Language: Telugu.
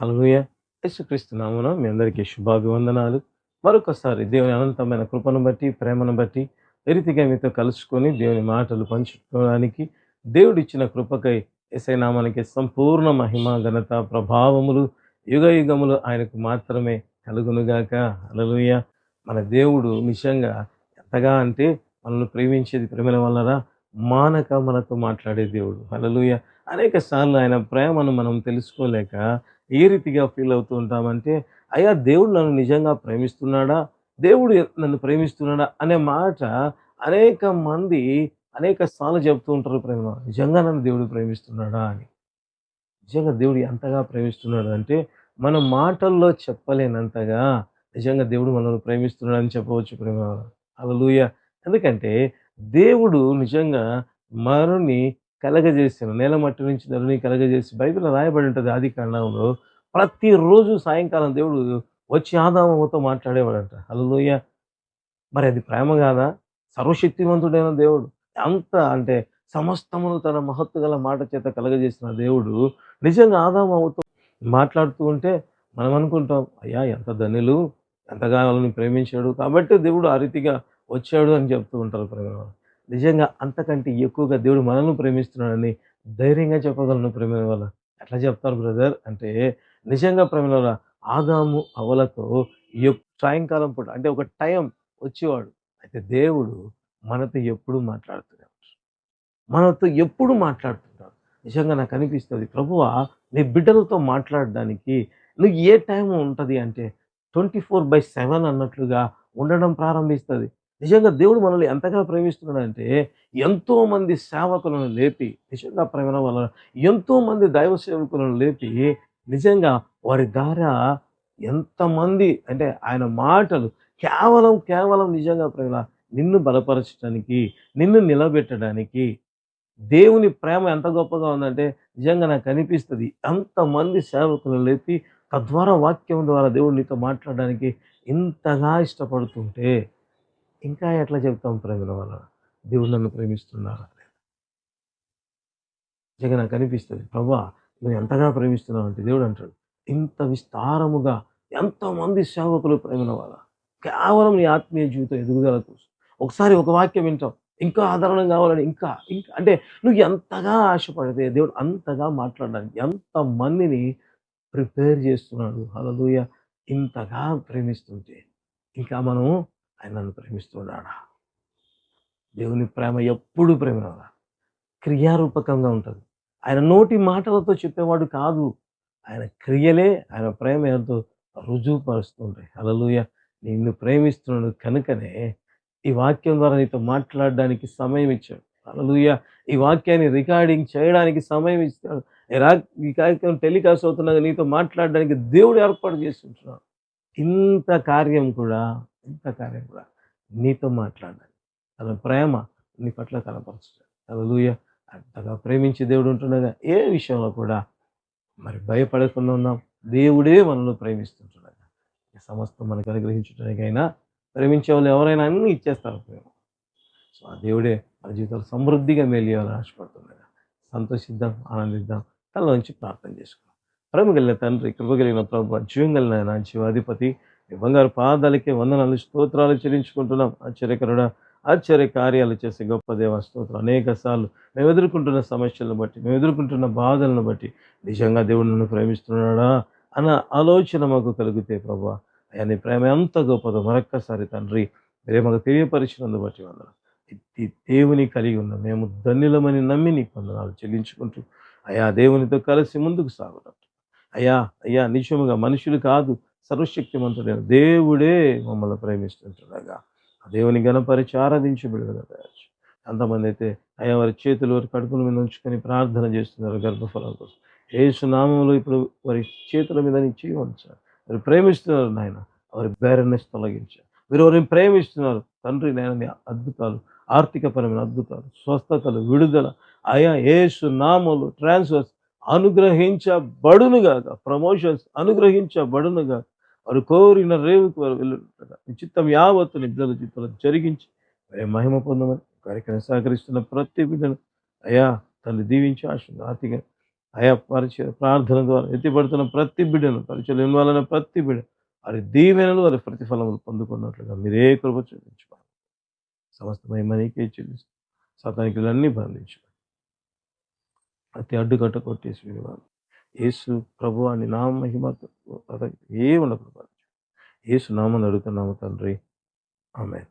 హల్లెలూయ. యేసుక్రీస్తు నామన మీ అందరికీ శుభాభివందనాలు. మరొకసారి దేవుని అనంతమైన కృపను బట్టి ప్రేమను బట్టి ఈ రీతిగా మీతో కలుసుకొని దేవుని మాటలు పంచుకోవడానికి దేవుడిచ్చిన కృపకై ఎస్ఐ నామానికి సంపూర్ణ మహిమ ఘనత ప్రభావములు యుగ యుగములు ఆయనకు మాత్రమే కలుగునుగాక. అలలుయ మన దేవుడు నిజంగా ఎంతగా అంటే మనల్ని ప్రేమించేది ప్రేమల వల్లరా మానక మనతో మాట్లాడే దేవుడు. అలలుయ అనేక సార్లు ఆయన ప్రేమను మనం తెలుసుకోలేక ఏ రీతిగా ఫీల్ అవుతూ ఉంటామంటే అయ్యా దేవుడు నన్ను నిజంగా ప్రేమిస్తున్నాడా? దేవుడు నన్ను ప్రేమిస్తున్నాడా? అనే మాట అనేక మంది అనేక సార్లు చెప్తూ ఉంటారు ప్రేమ. నిజంగా నన్ను దేవుడు ప్రేమిస్తున్నాడా? అని. నిజంగా దేవుడు ఎంతగా ప్రేమిస్తున్నాడు? అంటే మన మాటల్లో చెప్పలేనంతగా నిజంగా దేవుడు మనల్ని ప్రేమిస్తున్నాడు? అని చెప్పవచ్చు ప్రేమ. అలలుయ ఎందుకంటే దేవుడు నిజంగా మరుని కలగజేసిన నేల మట్టి నుంచి నరుని కలగజేసి బైబిల్ రాయబడి ఉంటుంది ఆది కాండంలో ప్రతిరోజు సాయంకాలం దేవుడు వచ్చి ఆదామతో మాట్లాడేవాడంట. హల్లెలూయా! మరి అది ప్రేమ కాదా? సర్వశక్తివంతుడైన దేవుడు అంత అంటే సమస్తమును తన మహత్తు గల మాట చేత కలగజేసిన దేవుడు నిజంగా ఆదామతో మాట్లాడుతూ ఉంటే మనం అనుకుంటాం అయ్యా ఎంత ధనులు ఎంతగా వాళ్ళని ప్రేమించాడు కాబట్టి దేవుడు ఆ రీతిగా వచ్చాడు అని చెప్తూ ఉంటారు ప్రేమ నిజంగా అంతకంటే ఎక్కువగా దేవుడు మనల్ని ప్రేమిస్తున్నాడని ధైర్యంగా చెప్పగలను ప్రేమ వల్ల. ఎట్లా చెప్తారు బ్రదర్? అంటే నిజంగా ప్రేమ వల్ల ఆదాము అవలతో సాయంకాలం పూట అంటే ఒక టైం వచ్చేవాడు. అయితే దేవుడు మనతో ఎప్పుడు మాట్లాడుతున్నాడు మనతో ఎప్పుడు మాట్లాడుతుంటాడు. నిజంగా నాకు అనిపిస్తుంది ప్రభువా నీ బిడ్డలతో మాట్లాడడానికి నువ్వు ఏ టైం ఉంటుంది అంటే ట్వంటీ ఫోర్ బై సెవెన్ అన్నట్లుగా ఉండడం ప్రారంభిస్తుంది. నిజంగా దేవుడు మనల్ని ఎంతగా ప్రేమిస్తున్నాడంటే ఎంతోమంది సేవకులను లేపి నిజంగా ప్రేమ వల్ల ఎంతోమంది దైవ సేవకులను లేపి నిజంగా వారి ద్వారా ఎంతమంది అంటే ఆయన మాటలు కేవలం కేవలం నిజంగా ప్రేమ నిన్ను బలపరచడానికి నిన్ను నిలబెట్టడానికి దేవుని ప్రేమ ఎంత గొప్పగా ఉందంటే నిజంగా నాకు అనిపిస్తుంది. అంతమంది సేవకులను లేపి తద్వారా వాక్యం ద్వారా దేవుడు నీతో మాట్లాడడానికి ఇంతగా ఇష్టపడుతుంటే ఇంకా ఎట్లా చెప్తాం ప్రేమల వల్ల దేవుడు నన్ను ప్రేమిస్తున్నారా? జగన్ నాకు అనిపిస్తుంది. ప్రభా నువ్వు ఎంతగా ప్రేమిస్తున్నావు? అంటే దేవుడు అంటాడు. ఇంత విస్తారముగా ఎంతమంది సేవకులు ప్రేమల వల్ల కేవలం నీ ఆత్మీయ జీవితం ఎదుగుదల కోసం. ఒకసారి ఒక వాక్యం వింటాం. ఇంకా ఆదరణ కావాలని ఇంకా ఇంకా. అంటే నువ్వు ఎంతగా ఆశపడితే దేవుడు అంతగా మాట్లాడడానికి ఎంతమందిని ప్రిపేర్ చేస్తున్నాడు. అలలుయ ఇంతగా ప్రేమిస్తుంటే. ఇంకా మనం ఆయన నన్ను ప్రేమిస్తున్నాడా? దేవుని ప్రేమ ఎప్పుడు ప్రేమ క్రియారూపకంగా ఉంటుంది. ఆయన నోటి మాటలతో చెప్పేవాడు కాదు. ఆయన క్రియలే ఆయన ప్రేమ ఎంతో రుజువుపరుస్తుంటాయి. అలలుయ నిన్ను ప్రేమిస్తున్నాడు కనుకనే ఈ వాక్యం ద్వారా నీతో మాట్లాడడానికి సమయం ఇచ్చాడు. అలలుయ ఈ వాక్యాన్ని రికార్డింగ్ చేయడానికి సమయం ఇస్తాడు ఈ ఈ కార్యక్రమం టెలికాస్ట్ అవుతున్నాక నీతో మాట్లాడడానికి దేవుడు ఏర్పాటు చేస్తుంటున్నాడు. ఇంత కార్యం కూడా ఇంత కార్యం కూడా నీతో మాట్లాడాలి. తన ప్రేమ నీ పట్ల కనపరచాలి హల్లెలూయా. అంతగా ప్రేమించే దేవుడు ఉంటుండగా ఏ విషయంలో కూడా మరి భయపడకుండా ఉన్నాం. దేవుడే మనల్ని ప్రేమిస్తుంటుండగా ఈ సమస్తం మనకు అనుగ్రహించడానికైనా ప్రేమించే వాళ్ళు ఎవరైనా అన్నీ ఇచ్చేస్తారు ప్రేమ. సో ఆ దేవుడే మన జీవితాలు సమృద్ధిగా మేలియాలని ఆశపడుతుండగా సంతోషిద్దాం ఆనందిద్దాం తనలోంచి ప్రార్థన చేసుకుందాం. ప్రేమ కలిగిన తండ్రి కృప కలిగిన ప్రభు జీవం కలిగిన జీవాధిపతి బంగారు పాదాలకే వందనాలు స్తోత్రాలు చెల్లించుకుంటున్నాం. ఆశ్చర్యకరుడ ఆశ్చర్య కార్యాలు చేసే గొప్ప దేవ స్తోత్రం. అనేక సార్లు మేము ఎదుర్కొంటున్న సమస్యలను బట్టి మేము ఎదుర్కొంటున్న బాధలను బట్టి నిజంగా దేవుడు నన్ను ప్రేమిస్తున్నాడా అన్న ఆలోచన మాకు కలిగితే ప్రభా. అయ్యా నీ ప్రేమ ఎంత గొప్పదో మరొక్కసారి తండ్రి మీరే మాకు తెలియపరిచినందు బట్టి వందనాలు. దేవుని కలిగి ఉన్న మేము ధన్యులమని నమ్మి నీ వందనాలు చెల్లించుకుంటూ అయ్యా దేవునితో కలిసి ముందుకు సాగుతాం అయ్యా అయ్యా నిజముగా మనుషులు కాదు సర్వశక్తిమంతుడైన దేవుడే మమ్మల్ని ప్రేమిస్తుంటుండగా. ఆ దేవుని గణపరిచి ఆరాధించి బిడుదల తయారు ఎంతమంది అయితే అయ్యా వారి చేతులు వారి కడుపుల మీద ఉంచుకొని ప్రార్థన చేస్తున్నారు గర్భఫలం కోసం. ఏసునామంలో ఇప్పుడు వారి చేతుల మీద నుంచి ఉంచారు. వారు ప్రేమిస్తున్నారు నాయన. వారి బేరనెస్ తొలగించారు. మీరు వారిని ప్రేమిస్తున్నారు. తండ్రి నాయన అద్భుతాలు ఆర్థికపరమైన అద్భుతాలు స్వస్థతలు విడుదల. అయా ఏసు నామలు ట్రాన్స్ఫర్స్ అనుగ్రహించబడునుగాక ప్రమోషన్స్ అనుగ్రహించబడునుగా వారు కోరిన రేవుకు వారు వెళ్ళుగా నీ చిత్తం యావత్తు నిద్రల చిత్తాలు జరిగించి మరి మహిమ పొందమని కార్యక్రమం సహకరిస్తున్న ప్రతి బిడ్డను అయ్యా తల్లి దీవించి ఆశ ఆర్థిక అయా పరిచయ ప్రార్థన ద్వారా ఎత్తిపడుతున్న ప్రతి బిడ్డను పరిచయం ఇవ్వాలన్న ప్రతి బిడ్డ వారి దీవెనలు వారి ప్రతిఫలములు పొందుకున్నట్లుగా మీరే కృప చూపించుకోవాలి సమస్తమై మనీకే చెల్లిస్తూ సతానికులన్నీ బంధించుకోవాలి ప్రతి అడ్డుకట్ట కొట్టేసి వినివాళ్ళు. యేసు ప్రభు అని నా మహిమ ఏ ఉండకూడదు. యేసు నామని అడుగుతున్నాము తండ్రి. ఆమె